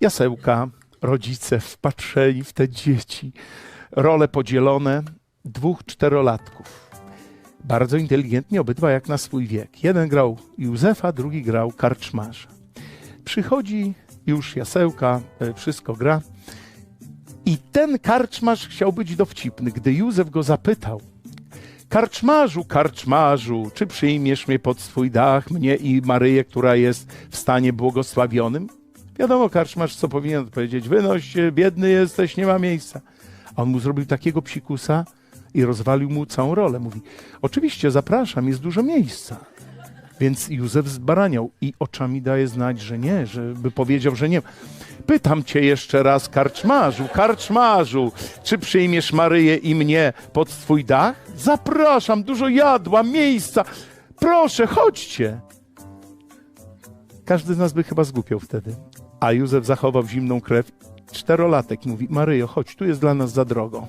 Jasełka, rodzice wpatrzeni w te dzieci, role podzielone, dwóch czterolatków. Bardzo inteligentni, obydwa jak na swój wiek. Jeden grał Józefa, drugi grał karczmarza. Przychodzi już Jasełka, e, wszystko gra. I ten karczmarz chciał być dowcipny. Gdy Józef go zapytał, Karczmarzu, karczmarzu, czy przyjmiesz mnie pod swój dach, mnie i Maryję, która jest w stanie błogosławionym? Wiadomo, karczmarz co powinien odpowiedzieć, wynoś się, biedny jesteś, nie ma miejsca. A on mu zrobił takiego psikusa i rozwalił mu całą rolę. Mówi, oczywiście zapraszam, jest dużo miejsca. Więc Józef zbaraniał i oczami daje znać, że nie, żeby powiedział, że nie. Pytam cię jeszcze raz, karczmarzu, karczmarzu, czy przyjmiesz Maryję i mnie pod swój dach? Zapraszam, dużo jadła, miejsca. Proszę, chodźcie. Każdy z nas by chyba zgłupiał wtedy. A Józef zachował zimną krew. Czterolatek mówi, Maryjo, chodź, tu jest dla nas za drogo.